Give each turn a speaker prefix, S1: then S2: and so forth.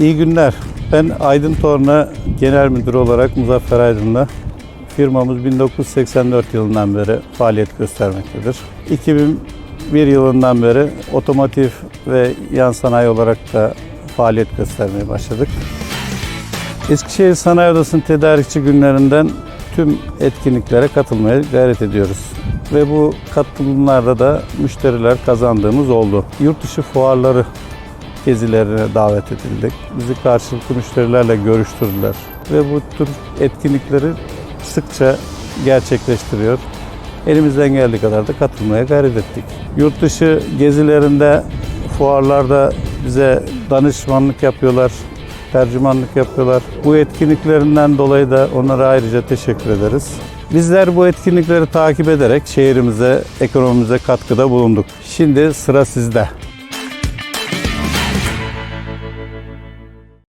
S1: İyi günler. Ben Aydın Torna Genel Müdürü olarak Muzaffer Aydın'la firmamız 1984 yılından beri faaliyet göstermektedir. 2001 yılından beri otomotiv ve yan sanayi olarak da faaliyet göstermeye başladık. Eskişehir Sanayi Odası'nın tedarikçi günlerinden tüm etkinliklere katılmaya gayret ediyoruz. Ve bu katılımlarda da müşteriler kazandığımız oldu. Yurt dışı fuarları gezilerine davet edildik. Bizi karşılıklı müşterilerle görüştürdüler. Ve bu tür etkinlikleri sıkça gerçekleştiriyor. Elimizden geldiği kadar da katılmaya gayret ettik. Yurt dışı gezilerinde, fuarlarda bize danışmanlık yapıyorlar, tercümanlık yapıyorlar. Bu etkinliklerinden dolayı da onlara ayrıca teşekkür ederiz. Bizler bu etkinlikleri takip ederek şehrimize, ekonomimize katkıda bulunduk. Şimdi sıra sizde.